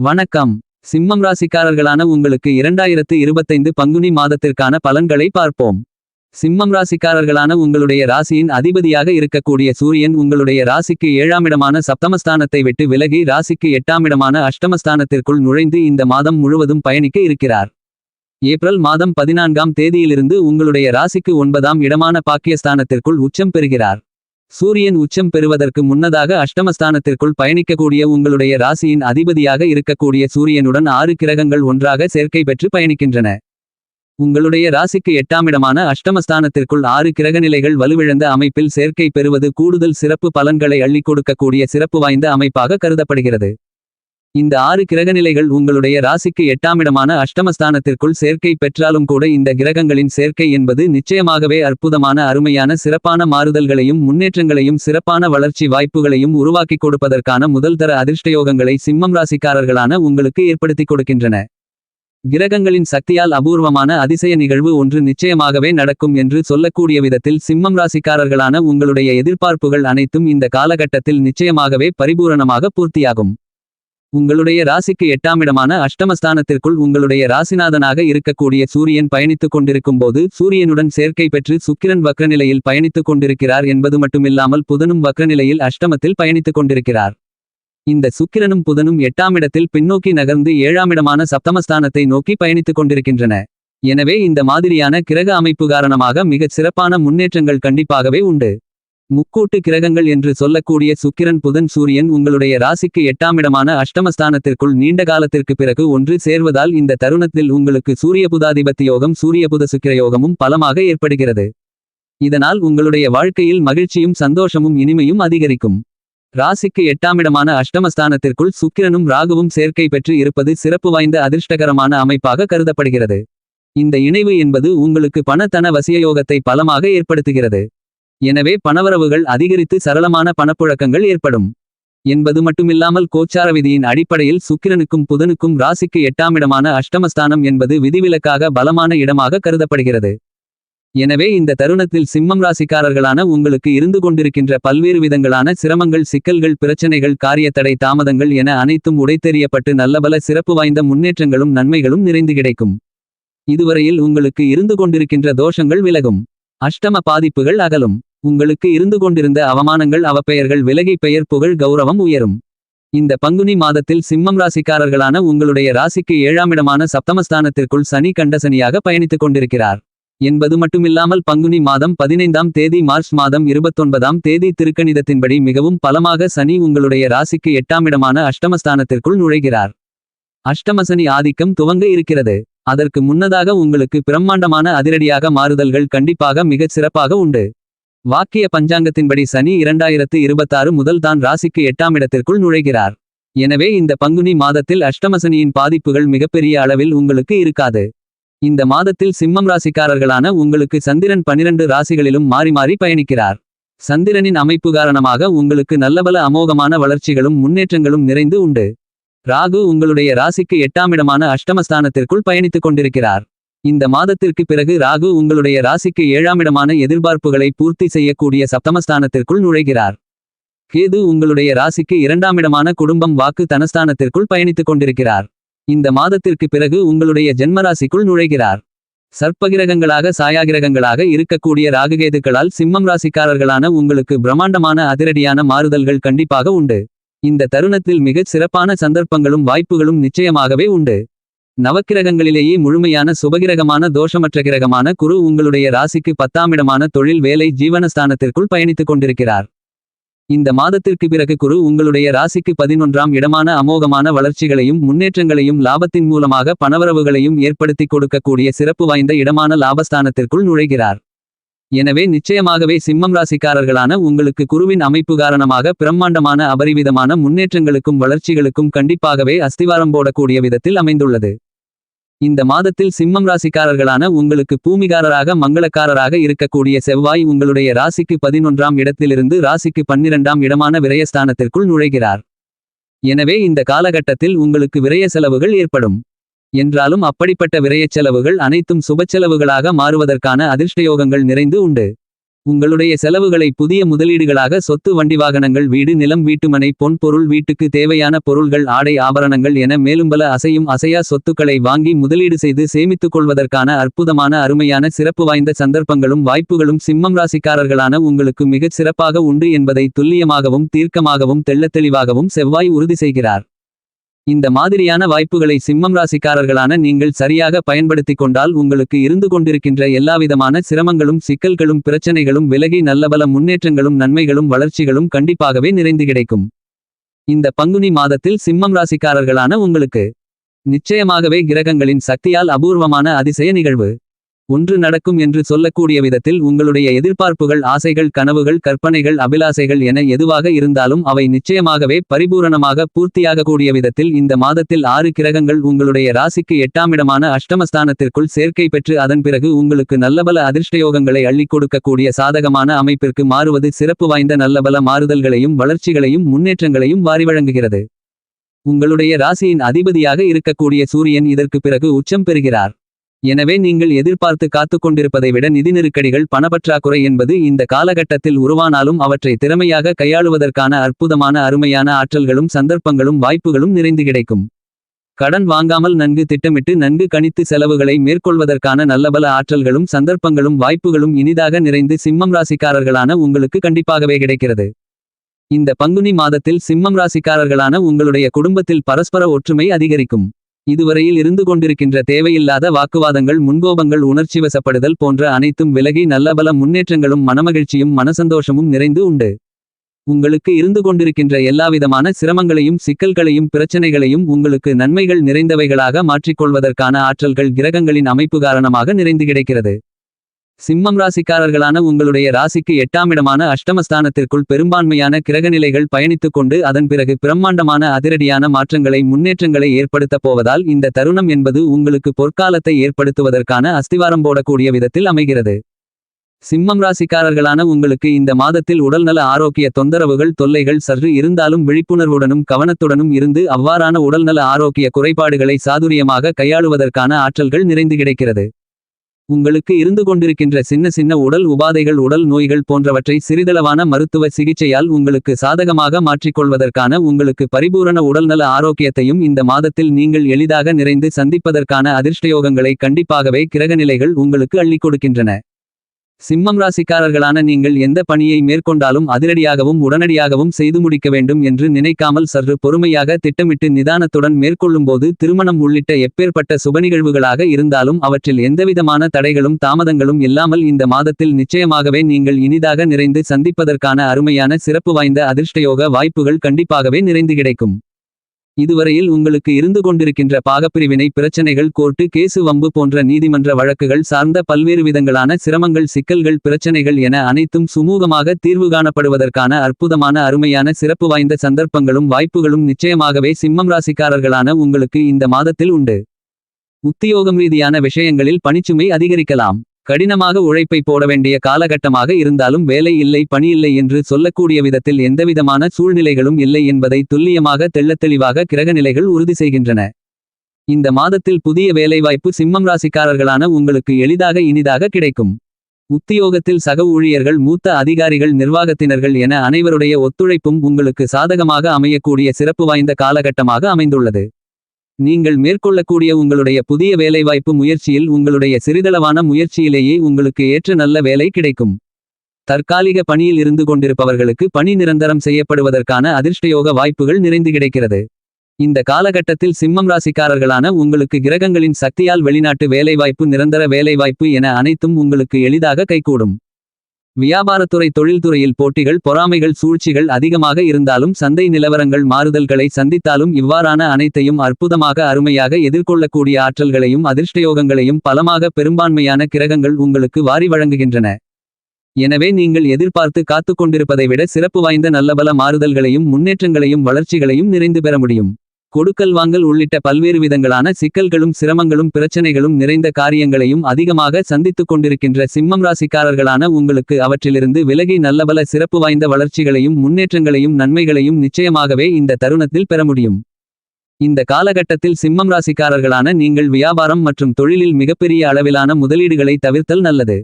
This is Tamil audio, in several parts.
வணக்கம். சிம்மம் ராசிக்காரர்களான உங்களுக்கு இரண்டாயிரத்து இருபத்தைந்து பங்குனி மாதத்திற்கான பலன்களை பார்ப்போம். சிம்மம் ராசிக்காரர்களான உங்களுடைய ராசியின் அதிபதியாக இருக்கக்கூடிய சூரியன் உங்களுடைய ராசிக்கு ஏழாமிடமான சப்தமஸ்தானத்தை விட்டு விலகி ராசிக்கு எட்டாமிடமான அஷ்டமஸ்தானத்திற்குள் நுழைந்து இந்த மாதம் முழுவதும் பயணிக்க இருக்கிறார். ஏப்ரல் மாதம் பதினான்காம் தேதியிலிருந்து உங்களுடைய ராசிக்கு ஒன்பதாம் இடமான பாக்கியஸ்தானத்திற்குள் உச்சம் பெறுகிறார். சூரியன் உச்சம் பெறுவதற்கு முன்னதாக அஷ்டமஸ்தானத்திற்குள் பயணிக்கக்கூடிய உங்களுடைய ராசியின் அதிபதியாக இருக்கக்கூடிய சூரியனுடன் ஆறு கிரகங்கள் ஒன்றாக சேர்க்கை பெற்று பயணிக்கின்றன. உங்களுடைய ராசிக்கு எட்டாமிடமான அஷ்டமஸ்தானத்திற்குள் ஆறு கிரகநிலைகள் வலுவிழந்த அமைப்பில் சேர்க்கை பெறுவது கூடுதல் சிறப்பு பலன்களை அள்ளிக் கொடுக்கக்கூடிய சிறப்பு வாய்ந்த அமைப்பாக கருதப்படுகிறது. இந்த ஆறு கிரகநிலைகள் உங்களுடைய ராசிக்கு எட்டாமிடமான அஷ்டமஸ்தானத்திற்குள் சேர்க்கை பெற்றாலும் கூட இந்த கிரகங்களின் சேர்க்கை என்பது நிச்சயமாகவே அற்புதமான அருமையான சிறப்பான மாறுதல்களையும் முன்னேற்றங்களையும் சிறப்பான வளர்ச்சி வாய்ப்புகளையும் உருவாக்கிக் கொடுப்பதற்கான முதல்தர அதிர்ஷ்டயோகங்களை சிம்மம் ராசிக்காரர்களான உங்களுக்கு ஏற்படுத்திக் கொடுக்கின்றன. கிரகங்களின் சக்தியால் அபூர்வமான அதிசய நிகழ்வு ஒன்று நிச்சயமாகவே நடக்கும் என்று சொல்லக்கூடிய விதத்தில் சிம்மம் ராசிக்காரர்களான உங்களுடைய எதிர்பார்ப்புகள் அனைத்தும் இந்த காலகட்டத்தில் நிச்சயமாகவே பரிபூரணமாக பூர்த்தியாகும். உங்களுடைய ராசிக்கு எட்டாமிடமான அஷ்டமஸ்தானத்திற்குள் உங்களுடைய ராசிநாதனாக இருக்கக்கூடிய சூரியன் பயணித்துக் கொண்டிருக்கும் போது சூரியனுடன் சேர்க்கை பெற்று சுக்கிரன் வக்ரநிலையில் பயணித்துக் கொண்டிருக்கிறார் என்பது மட்டுமில்லாமல் புதனும் வக்ரநிலையில் அஷ்டமத்தில் பயணித்துக் கொண்டிருக்கிறார். இந்த சுக்கிரனும் புதனும் எட்டாமிடத்தில் பின்னோக்கி நகர்ந்து ஏழாமிடமான சப்தமஸ்தானத்தை நோக்கி பயணித்துக் கொண்டிருக்கின்றன. எனவே இந்த மாதிரியான கிரக அமைப்பு காரணமாக மிகச் சிறப்பான முன்னேற்றங்கள் கண்டிப்பாகவே உண்டு. முக்கூட்டு கிரகங்கள் என்று சொல்லக்கூடிய சுக்கிரன் புதன் சூரியன் உங்களுடைய ராசிக்கு எட்டாமிடமான அஷ்டமஸ்தானத்திற்குள் நீண்ட காலத்திற்கு பிறகு ஒன்று சேர்வதால் இந்த தருணத்தில் உங்களுக்கு சூரிய புதாதிபத்தி யோகம் சூரிய புத சுக்கிர யோகமும் பலமாக ஏற்படுகிறது. இதனால் உங்களுடைய வாழ்க்கையில் மகிழ்ச்சியும் சந்தோஷமும் இனிமையும் அதிகரிக்கும். ராசிக்கு எட்டாமிடமான அஷ்டமஸ்தானத்திற்குள் சுக்கிரனும் ராகுவும் சேர்க்கை பெற்று இருப்பது சிறப்பு வாய்ந்த அதிர்ஷ்டகரமான அமைப்பாக கருதப்படுகிறது. இந்த இணைவு என்பது உங்களுக்கு பணத்தன வசியயோகத்தை பலமாக ஏற்படுத்துகிறது. எனவே பணவரவுகள் அதிகரித்து சரளமான பணப்புழக்கங்கள் ஏற்படும். என்பது மட்டுமில்லாமல் கோச்சார விதியின் அடிப்படையில் சுக்கிரனுக்கும் புதனுக்கும் ராசிக்கு எட்டாமிடமான அஷ்டமஸ்தானம் என்பது விதிவிலக்காக பலமான இடமாக கருதப்படுகிறது. எனவே இந்த தருணத்தில் சிம்மம் ராசிக்காரர்களான உங்களுக்கு இருந்து கொண்டிருக்கின்ற பல்வேறு விதங்களான சிரமங்கள் சிக்கல்கள் பிரச்சனைகள் காரியத்தடை தாமதங்கள் என அனைத்தும் உடைத்தெறியப்பட்டு நல்லபல சிறப்பு வாய்ந்த முன்னேற்றங்களும் நன்மைகளும் நிறைந்து கிடைக்கும். இதுவரையில் உங்களுக்கு இருந்து கொண்டிருக்கின்ற தோஷங்கள் விலகும். அஷ்டம பாதிப்புகள் அகலும். உங்களுக்கு இருந்து கொண்டிருந்த அவமானங்கள் அவப்பெயர்கள் விலகி பெயர் புகழ் கௌரவம் உயரும். இந்த பங்குனி மாதத்தில் சிம்மம் ராசிக்காரர்களான உங்களுடைய ராசிக்கு ஏழாமிடமான சப்தமஸ்தானத்திற்குள் சனி கண்டசனியாக பயணித்துக் கொண்டிருக்கிறார். என்பது மட்டுமில்லாமல் பங்குனி மாதம் பதினைந்தாம் தேதி மார்ச் மாதம் இருபத்தொன்பதாம் தேதி திருக்கணிதத்தின்படி மிகவும் பலமாக சனி உங்களுடைய ராசிக்கு எட்டாமிடமான அஷ்டமஸ்தானத்திற்குள் நுழைகிறார். அஷ்டமசனி ஆதிக்கம் துவங்க இருக்கிறது. அதற்கு முன்னதாக உங்களுக்கு பிரம்மாண்டமான அதிரடியாக மாறுதல்கள் கண்டிப்பாக மிகச் சிறப்பாக உண்டு. வாக்கிய பஞ்சாங்கத்தின்படி சனி இரண்டாயிரத்து இருபத்தாறு முதல் தான் ராசிக்கு எட்டாம் இடத்திற்குள் நுழைகிறார். எனவே இந்த பங்குனி மாதத்தில் அஷ்டமசனியின் பாதிப்புகள் மிகப்பெரிய அளவில் உங்களுக்கு இருக்காது. இந்த மாதத்தில் சிம்மம் ராசிக்காரர்களான உங்களுக்கு சந்திரன் பனிரெண்டு ராசிகளிலும் மாறி மாறி பயணிக்கிறார். சந்திரனின் அமைப்பு காரணமாக உங்களுக்கு நல்லபல அமோகமான வளர்ச்சிகளும் முன்னேற்றங்களும் நிறைந்து உண்டு. ராகு உங்களுடைய ராசிக்கு எட்டாமிடமான அஷ்டமஸ்தானத்திற்குள் பயணித்துக் கொண்டிருக்கிறார். இந்த மாதத்திற்கு பிறகு ராகு உங்களுடைய ராசிக்கு ஏழாமிடமான எதிர்பார்ப்புகளை பூர்த்தி செய்யக்கூடிய சப்தமஸ்தானத்திற்குள் நுழைகிறார். கேது உங்களுடைய ராசிக்கு இரண்டாமிடமான குடும்பம் வாக்கு தனஸ்தானத்திற்குள் பயணித்துக் கொண்டிருக்கிறார். இந்த மாதத்திற்கு பிறகு உங்களுடைய ஜென்மராசிக்குள் நுழைகிறார். சர்ப்பகிரகங்களாக சாயாகிரகங்களாக இருக்கக்கூடிய ராகுகேதுக்களால் சிம்மம் ராசிக்காரர்களான உங்களுக்கு பிரம்மாண்டமான அதிரடியான மாறுதல்கள் கண்டிப்பாக உண்டு. இந்த தருணத்தில் மிகச் சிறப்பான சந்தர்ப்பங்களும் வாய்ப்புகளும் நிச்சயமாகவே உண்டு. நவக்கிரகங்களிலேயே முழுமையான சுபகிரகமான தோஷமற்ற கிரகமான குரு உங்களுடைய ராசிக்கு பத்தாமிடமான தொழில் வேலை ஜீவனஸ்தானத்திற்குள் பயணித்துக் கொண்டிருக்கிறார். இந்த மாதத்திற்கு பிறகு குரு உங்களுடைய ராசிக்கு பதினொன்றாம் இடமான அமோகமான வளர்ச்சிகளையும் முன்னேற்றங்களையும் லாபத்தின் மூலமாக பணவரவுகளையும் ஏற்படுத்திக் கொடுக்கக்கூடிய சிறப்பு வாய்ந்த இடமான லாபஸ்தானத்திற்குள் நுழைகிறார். எனவே நிச்சயமாகவே சிம்மம் ராசிக்காரர்களான உங்களுக்கு குருவின் அமைப்பு காரணமாக பிரம்மாண்டமான அபரிவிதமான முன்னேற்றங்களுக்கும் வளர்ச்சிகளுக்கும் கண்டிப்பாகவே அஸ்திவாரம் போடக்கூடிய விதத்தில் அமைந்துள்ளது. இந்த மாதத்தில் சிம்மம் ராசிக்காரர்களான உங்களுக்கு பூமிகாரராக மங்களக்காரராக இருக்கக்கூடிய செவ்வாய் உங்களுடைய ராசிக்கு பதினொன்றாம் இடத்திலிருந்து ராசிக்கு பன்னிரண்டாம் இடமான விரயஸ்தானத்திற்குள் நுழைகிறார். எனவே இந்த காலகட்டத்தில் உங்களுக்கு விரய செலவுகள் ஏற்படும். என்றாலும் அப்படிப்பட்ட விரயச் செலவுகள் அனைத்தும் சுபச்செலவுகளாக மாறுவதற்கான அதிர்ஷ்டயோகங்கள் நிறைந்து உண்டு. உங்களுடைய செலவுகளை புதிய முதலீடுகளாக சொத்து வண்டி வாகனங்கள் வீடு நிலம் வீட்டுமனை பொன் பொருள் வீட்டுக்கு தேவையான பொருள்கள் ஆடை ஆபரணங்கள் என மேலும் பல அசையும் அசையா சொத்துக்களை வாங்கி முதலீடு செய்து சேமித்துக் கொள்வதற்கான அற்புதமான அருமையான சிறப்பு வாய்ந்த சந்தர்ப்பங்களும் வாய்ப்புகளும் சிம்மம் ராசிக்காரர்களான உங்களுக்கு மிகச் சிறப்பாக உண்டு என்பதை துல்லியமாகவும் தீர்க்கமாகவும் தெள்ளத்தெளிவாகவும் செவ்வாய் உறுதி செய்கிறார். இந்த மாதிரியான வாய்ப்புகளை சிம்மம் ராசிக்காரர்களான நீங்கள் சரியாக பயன்படுத்திக் கொண்டால் உங்களுக்கு இருந்து கொண்டிருக்கின்ற எல்லாவிதமான சிரமங்களும் சிக்கல்களும் பிரச்சனைகளும் விலகி நல்லபல முன்னேற்றங்களும் நன்மைகளும் வளர்ச்சிகளும் கண்டிப்பாகவே நிறைந்து கிடைக்கும். இந்த பங்குனி மாதத்தில் சிம்மம் ராசிக்காரர்களான உங்களுக்கு நிச்சயமாகவே கிரகங்களின் சக்தியால் அபூர்வமான அதிசய நிகழ்வு. ஒன்று நடக்கும் என்று சொல்லக்கூடிய விதத்தில் உங்களுடைய எதிர்பார்ப்புகள் ஆசைகள் கனவுகள் கற்பனைகள் அபிலாசைகள் என எதுவாக இருந்தாலும் அவை நிச்சயமாகவே பரிபூரணமாக பூர்த்தியாகக்கூடிய விதத்தில் இந்த மாதத்தில் ஆறு கிரகங்கள் உங்களுடைய ராசிக்கு எட்டாமிடமான அஷ்டமஸ்தானத்திற்குள் சேர்க்கை பெற்று அதன் பிறகு உங்களுக்கு நல்லபல அதிர்ஷ்டயோகங்களை அள்ளிக் கொடுக்கக்கூடிய சாதகமான அமைப்பிற்கு மாறுவது சிறப்பு வாய்ந்த நல்லபல மாறுதல்களையும் வளர்ச்சிகளையும் முன்னேற்றங்களையும் வாரி வழங்குகிறது. உங்களுடைய ராசியின் அதிபதியாக இருக்கக்கூடிய சூரியன் இதற்கு பிறகு உச்சம் பெறுகிறார். எனவே நீங்கள் எதிர்பார்த்து காத்துக் கொண்டிருப்பதை விட நிதி நெருக்கடிகள் பணப்பற்றாக்குறை என்பது இந்த காலகட்டத்தில் உருவானாலும் அவற்றை திறமையாக கையாளுவதற்கான அற்புதமான அருமையான ஆற்றல்களும் சந்தர்ப்பங்களும் வாய்ப்புகளும் நிறைந்து கிடைக்கும். கடன் வாங்காமல் நன்கு திட்டமிட்டு நன்கு கணித்து செலவுகளை மேற்கொள்வதற்கான நல்லபல ஆற்றல்களும் சந்தர்ப்பங்களும் வாய்ப்புகளும் இனிதாக நிறைந்து சிம்மம் ராசிக்காரர்களான உங்களுக்கு கண்டிப்பாகவே கிடைக்கிறது. இந்த பங்குனி மாதத்தில் சிம்மம் ராசிக்காரர்களான உங்களுடைய குடும்பத்தில் பரஸ்பர ஒற்றுமை அதிகரிக்கும். இதுவரையில் இருந்து கொண்டிருக்கின்ற தேவையில்லாத வாக்குவாதங்கள் முன்கோபங்கள் உணர்ச்சிவசப்படுதல் போன்ற அனைத்தும் விலகி நல்லபல முன்னேற்றங்களும் மனமகிழ்ச்சியும் மனசந்தோஷமும் நிறைந்து உண்டு. உங்களுக்கு இருந்து கொண்டிருக்கின்ற எல்லாவிதமான சிரமங்களையும் சிக்கல்களையும் பிரச்சனைகளையும் உங்களுக்கு நன்மைகள் நிறைந்தவைகளாக மாற்றிக்கொள்வதற்கான ஆற்றல்கள் கிரகங்களின் அமைப்பு காரணமாக நிறைந்து கிடைக்கிறது. சிம்மம் ராசிக்காரர்களான உங்களுடைய ராசிக்கு எட்டாமிடமான அஷ்டமஸ்தானத்திற்குள் பெரும்பான்மையான கிரகநிலைகள் பயணித்துக் கொண்டு அதன் பிறகு பிரம்மாண்டமான அதிரடியான மாற்றங்களை முன்னேற்றங்களை ஏற்படுத்தப் போவதால் இந்த தருணம் என்பது உங்களுக்கு பொற்காலத்தை ஏற்படுத்துவதற்கான அஸ்திவாரம் போடக்கூடிய விதத்தில் அமைகிறது. சிம்மம் ராசிக்காரர்களான உங்களுக்கு இந்த மாதத்தில் உடல்நல ஆரோக்கிய தொந்தரவுகள் தொல்லைகள் சற்று இருந்தாலும் விழிப்புணர்வுடனும் கவனத்துடனும் இருந்து அவ்வாறான உடல்நல ஆரோக்கிய குறைபாடுகளை சாதுரியமாக கையாளுவதற்கான ஆற்றல்கள் நிறைந்து கிடைக்கிறது. உங்களுக்கு இருந்து கொண்டிருக்கின்ற சின்ன சின்ன உடல் உபாதைகள் உடல் நோய்கள் போன்றவற்றை சிறிதளவான மருத்துவ சிகிச்சையால் உங்களுக்கு சாதகமாக மாற்றிக்கொள்வதற்கான உங்களுக்கு பரிபூரண உடல்நல ஆரோக்கியத்தையும் இந்த மாதத்தில் நீங்கள் எளிதாக நிறைந்து சந்திப்பதற்கான அதிர்ஷ்டயோகங்களை கண்டிப்பாகவே கிரகநிலைகள் உங்களுக்கு அள்ளிக் கொடுக்கின்றன. சிம்மம் ராசிக்காரர்களான நீங்கள் எந்த பணியை மேற்கொண்டாலும் அதிரடியாகவும் உடனடியாகவும் செய்து முடிக்க வேண்டும் என்று நினைக்காமல் சற்று பொறுமையாக திட்டமிட்டு நிதானத்துடன் மேற்கொள்ளும்போது திருமணம் உள்ளிட்ட எப்பேற்பட்ட சுபநிகழ்வுகளாக இருந்தாலும் அவற்றில் எந்தவிதமான தடைகளும் தாமதங்களும் இல்லாமல் இந்த மாதத்தில் நிச்சயமாகவே நீங்கள் இனிதாக நிறைந்து சந்திப்பதற்கான அருமையான சிறப்பு வாய்ந்த அதிர்ஷ்டயோக வாய்ப்புகள் கண்டிப்பாகவே நிறைந்து கிடைக்கும். இதுவரையில் உங்களுக்கு இருந்து கொண்டிருக்கின்ற பாகப்பிரிவினை பிரச்சனைகள் கோர்ட்டு கேசு வம்பு போன்ற நீதிமன்ற வழக்குகள் சார்ந்த பல்வேறு விதங்களான சிரமங்கள் சிக்கல்கள் பிரச்சனைகள் என அனைத்தும் சுமூகமாக தீர்வு காணப்படுவதற்கான அற்புதமான அருமையான சிறப்பு வாய்ந்த சந்தர்ப்பங்களும் வாய்ப்புகளும் நிச்சயமாகவே சிம்மம் ராசிக்காரர்களான உங்களுக்கு இந்த மாதத்தில் உண்டு. உத்தியோகம் ரீதியான விஷயங்களில் பணிச்சுமை அதிகரிக்கலாம். கடினமாக உழைப்பை போட வேண்டிய காலகட்டமாக இருந்தாலும் வேலை இல்லை பணியில்லை என்று சொல்லக்கூடிய விதத்தில் எந்தவிதமான சூழ்நிலைகளும் இல்லை என்பதை துல்லியமாக தெள்ளத்தெளிவாக கிரகநிலைகள் உறுதி செய்கின்றன. இந்த மாதத்தில் புதிய வேலைவாய்ப்பு சிம்மம் ராசிக்காரர்களான உங்களுக்கு எளிதாக இனிதாக கிடைக்கும். உத்தியோகத்தில் சக ஊழியர்கள் மூத்த அதிகாரிகள் நிர்வாகத்தினர்கள் என அனைவருடைய ஒத்துழைப்பும் உங்களுக்கு சாதகமாக அமையக்கூடிய சிறப்பு வாய்ந்த காலகட்டமாக அமைந்துள்ளது. நீங்கள் மேற்கொள்ளக்கூடிய உங்களுடைய புதிய வேலைவாய்ப்பு முயற்சியில் உங்களுடைய சிறிதளவான முயற்சியிலேயே உங்களுக்கு ஏற்ற நல்ல வேலை கிடைக்கும். தற்காலிக பணியில் இருந்து கொண்டிருப்பவர்களுக்கு பணி நிரந்தரம் செய்யப்படுவதற்கான அதிர்ஷ்டயோக வாய்ப்புகள் நிறைந்து கிடைக்கிறது. இந்த காலகட்டத்தில் சிம்மம் ராசிக்காரர்களான உங்களுக்கு கிரகங்களின் சக்தியால் வெளிநாட்டு வேலைவாய்ப்பு நிரந்தர வேலைவாய்ப்பு என அனைத்தும் உங்களுக்கு எளிதாக கைகூடும். வியாபாரத்துறை தொழில்துறையில் போட்டிகள் பொறாமைகள் சூழ்ச்சிகள் அதிகமாக இருந்தாலும் சந்தை நிலவரங்கள் மாறுதல்களை சந்தித்தாலும் இவ்வாறான அனைத்தையும் அற்புதமாக அருமையாக எதிர்கொள்ளக்கூடிய ஆற்றல்களையும் அதிர்ஷ்டயோகங்களையும் பலமாக பெரும்பான்மையான கிரகங்கள் உங்களுக்கு வாரி வழங்குகின்றன. எனவே நீங்கள் எதிர்பார்த்து காத்துக் கொண்டிருப்பதை விட சிறப்பு வாய்ந்த நல்லபல மாறுதல்களையும் முன்னேற்றங்களையும் வளர்ச்சிகளையும் நிறைந்து பெற முடியும். கொடுக்கல் வாங்கல் உள்ளிட்ட பல்வேறு விதங்களான சிக்கல்களும் சிரமங்களும் பிரச்சனைகளும் நிறைந்த காரியங்களையும் அதிகமாக சந்தித்துக் கொண்டிருக்கின்ற சிம்மம் ராசிக்காரர்களான உங்களுக்கு அவற்றிலிருந்து விலகி நல்லபல சிறப்பு வாய்ந்த வளர்ச்சிகளையும் முன்னேற்றங்களையும் நன்மைகளையும் நிச்சயமாகவே இந்த தருணத்தில் பெற முடியும். இந்த காலகட்டத்தில் சிம்மம் ராசிக்காரர்களான நீங்கள் வியாபாரம் மற்றும் தொழிலில் மிகப்பெரிய அளவிலான முதலீடுகளை தவிர்த்தல் நல்லது.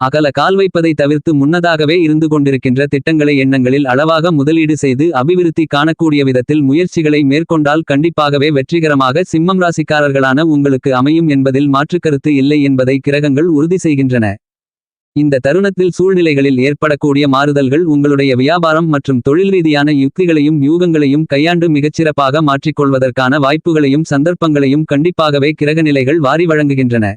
அகல கால் வைப்பதை தவிர்த்து முன்னதாகவே இருந்து கொண்டிருக்கின்ற திட்டங்களை எண்ணங்களில் அளவாக முதலீடு செய்து அபிவிருத்தி காணக்கூடிய விதத்தில் முயற்சிகளை மேற்கொண்டால் கண்டிப்பாகவே வெற்றிகரமாக சிம்மம் ராசிக்காரர்களான உங்களுக்கு அமையும் என்பதில் மாற்றுக்கருத்து இல்லை என்பதை கிரகங்கள் உறுதி செய்கின்றன. இந்த தருணத்தில் சூழ்நிலைகளில் ஏற்படக்கூடிய மாறுதல்கள் உங்களுடைய வியாபாரம் மற்றும் தொழில் ரீதியான யுக்திகளையும் யூகங்களையும் கையாண்டு மிகச்சிறப்பாக மாற்றிக்கொள்வதற்கான வாய்ப்புகளையும் சந்தர்ப்பங்களையும் கண்டிப்பாகவே கிரகநிலைகள் வாரி வழங்குகின்றன.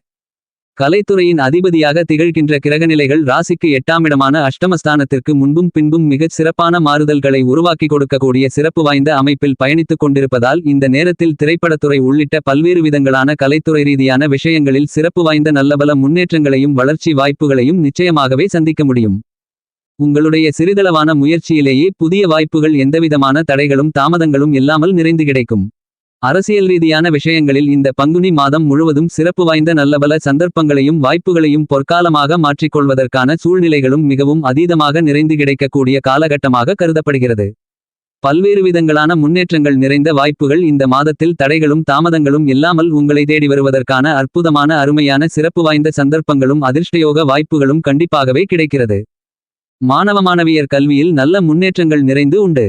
கலைத்துறையின் அதிபதியாக திகழ்கின்ற கிரகநிலைகள் ராசிக்கு எட்டாமிடமான அஷ்டமஸ்தானத்திற்கு முன்பும் பின்பும் மிகச் சிறப்பான மாறுதல்களை உருவாக்கி கொடுக்கக்கூடிய சிறப்பு வாய்ந்த அமைப்பில் பயணித்துக் கொண்டிருப்பதால் இந்த நேரத்தில் திரைப்படத்துறை உள்ளிட்ட பல்வேறு விதங்களான கலைத்துறை ரீதியான விஷயங்களில் சிறப்பு வாய்ந்த நல்லபல முன்னேற்றங்களையும் வளர்ச்சி வாய்ப்புகளையும் நிச்சயமாகவே சந்திக்க முடியும். உங்களுடைய சிறிதளவான முயற்சியிலேயே புதிய வாய்ப்புகள் எந்தவிதமான தடைகளும் தாமதங்களும் இல்லாமல் நிறைந்து கிடைக்கும். அரசியல் ரீதியான விஷயங்களில் இந்த பங்குனி மாதம் முழுவதும் சிறப்பு வாய்ந்த நல்லபல சந்தர்ப்பங்களையும் வாய்ப்புகளையும் பொற்காலமாக மாற்றிக்கொள்வதற்கான சூழ்நிலைகளும் மிகவும் அதீதமாக நிறைந்து கிடைக்கக்கூடிய காலகட்டமாக கருதப்படுகிறது. பல்வேறு விதங்களான முன்னேற்றங்கள் நிறைந்த வாய்ப்புகள் இந்த மாதத்தில் தடைகளும் தாமதங்களும் இல்லாமல் உங்களை தேடி வருவதற்கான அற்புதமான அருமையான சிறப்பு வாய்ந்த சந்தர்ப்பங்களும் அதிர்ஷ்டயோக வாய்ப்புகளும் கண்டிப்பாகவே கிடைக்கிறது. மாணவ மாணவியர் கல்வியில் நல்ல முன்னேற்றங்கள் நிறைந்து உண்டு.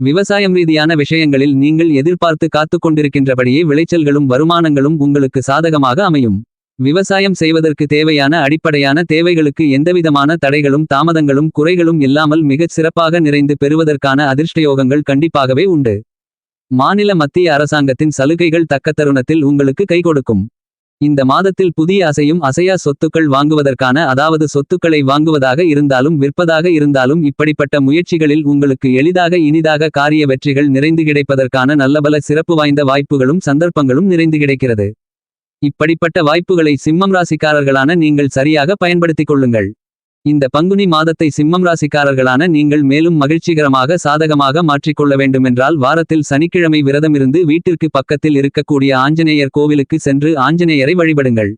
விவசாயம் ரீதியான விஷயங்களில் நீங்கள் எதிர்பார்த்து காத்து கொண்டிருக்கின்றபடியே விளைச்சல்களும் வருமானங்களும் உங்களுக்கு சாதகமாக அமையும். விவசாயம் செய்வதற்கு தேவையான அடிப்படையான தேவைகளுக்கு எந்தவிதமான தடைகளும் தாமதங்களும் குறைகளும் இல்லாமல் மிகச் சிறப்பாக நிறைந்து பெறுவதற்கான அதிர்ஷ்டயோகங்கள் கண்டிப்பாகவே உண்டு. மாநில மத்திய அரசாங்கத்தின் சலுகைகள் தக்க தருணத்தில் உங்களுக்கு கை கொடுக்கும். இந்த மாதத்தில் புதிய அசையும் அசையா சொத்துக்கள் வாங்குவதற்கான அதாவது சொத்துக்களை வாங்குவதாக இருந்தாலும் விற்பதாக இருந்தாலும் இப்படிப்பட்ட முயற்சிகளில் உங்களுக்கு எளிதாக இனிதாக காரிய வெற்றிகள் நிறைந்து கிடைப்பதற்கான நல்லபல சிறப்பு வாய்ந்த வாய்ப்புகளும் சந்தர்ப்பங்களும் நிறைந்து கிடைக்கிறது. இப்படிப்பட்ட வாய்ப்புகளை சிம்மம் ராசிக்காரர்களான நீங்கள் சரியாக பயன்படுத்திக் கொள்ளுங்கள். இந்த பங்குனி மாதத்தை சிம்மம் ராசிக்காரர்களான நீங்கள் மேலும் மகிழ்ச்சிகரமாக சாதகமாக மாற்றிக்கொள்ள வேண்டுமென்றால் வாரத்தில் சனிக்கிழமை விரதமிருந்து வீட்டிற்கு பக்கத்தில் இருக்கக்கூடிய ஆஞ்சநேயர் கோவிலுக்கு சென்று ஆஞ்சநேயரை வழிபடுங்கள்.